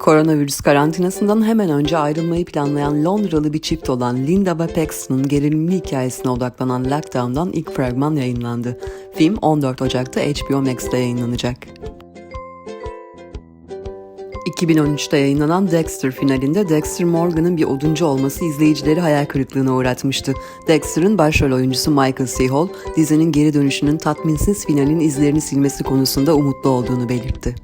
Koronavirüs karantinasından hemen önce ayrılmayı planlayan Londralı bir çift olan Linda ve Paxton'ın gerilimli hikayesine odaklanan Lockdown'dan ilk fragman yayınlandı. Film 14 Ocak'ta HBO Max'te yayınlanacak. 2013'te yayınlanan Dexter finalinde Dexter Morgan'ın bir oduncu olması izleyicileri hayal kırıklığına uğratmıştı. Dexter'ın başrol oyuncusu Michael C. Hall, dizinin geri dönüşünün tatminsiz finalin izlerini silmesi konusunda umutlu olduğunu belirtti.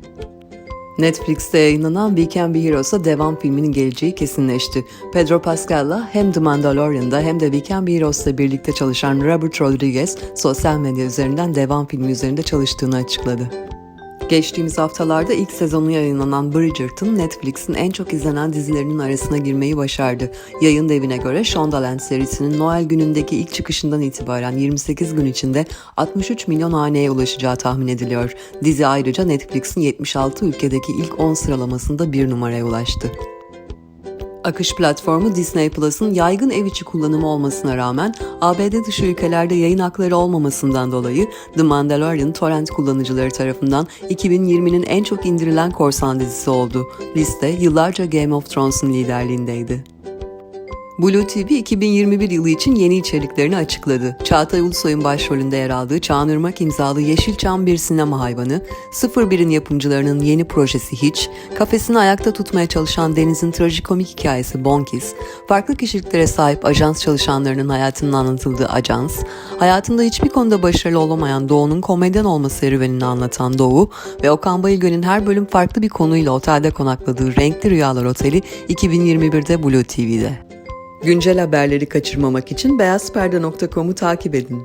Netflix'te yayınlanan We Can Be Heroes'a devam filminin geleceği kesinleşti. Pedro Pascal'la hem The Mandalorian'da hem de We Can Be Heroes'la birlikte çalışan Robert Rodriguez, sosyal medya üzerinden devam filmi üzerinde çalıştığını açıkladı. Geçtiğimiz haftalarda ilk sezonu yayınlanan Bridgerton, Netflix'in en çok izlenen dizilerinin arasına girmeyi başardı. Yayın devine göre Shondaland serisinin Noel günündeki ilk çıkışından itibaren 28 gün içinde 63 milyon haneye ulaşacağı tahmin ediliyor. Dizi ayrıca Netflix'in 76 ülkedeki ilk 10 sıralamasında bir numaraya ulaştı. Akış platformu Disney Plus'ın yaygın ev içi kullanımı olmasına rağmen ABD dışı ülkelerde yayın hakları olmamasından dolayı The Mandalorian torrent kullanıcıları tarafından 2020'nin en çok indirilen korsan dizisi oldu. Liste yıllarca Game of Thrones'un liderliğindeydi. Blue TV 2021 yılı için yeni içeriklerini açıkladı. Çağatay Ulusoy'un başrolünde yer aldığı Çağınırmak imzalı Yeşilçam bir sinema hayvanı, 01'in yapımcılarının yeni projesi Hiç, kafesini ayakta tutmaya çalışan Deniz'in trajikomik hikayesi Bonkis, farklı kişiliklere sahip ajans çalışanlarının hayatının anlatıldığı Ajans, hayatında hiçbir konuda başarılı olamayan Doğu'nun komedyen olma serüvenini anlatan Doğu ve Okan Bayülgen'in her bölüm farklı bir konuyla otelde konakladığı Renkli Rüyalar Oteli 2021'de Blue TV'de. Güncel haberleri kaçırmamak için beyazperde.com'u takip edin.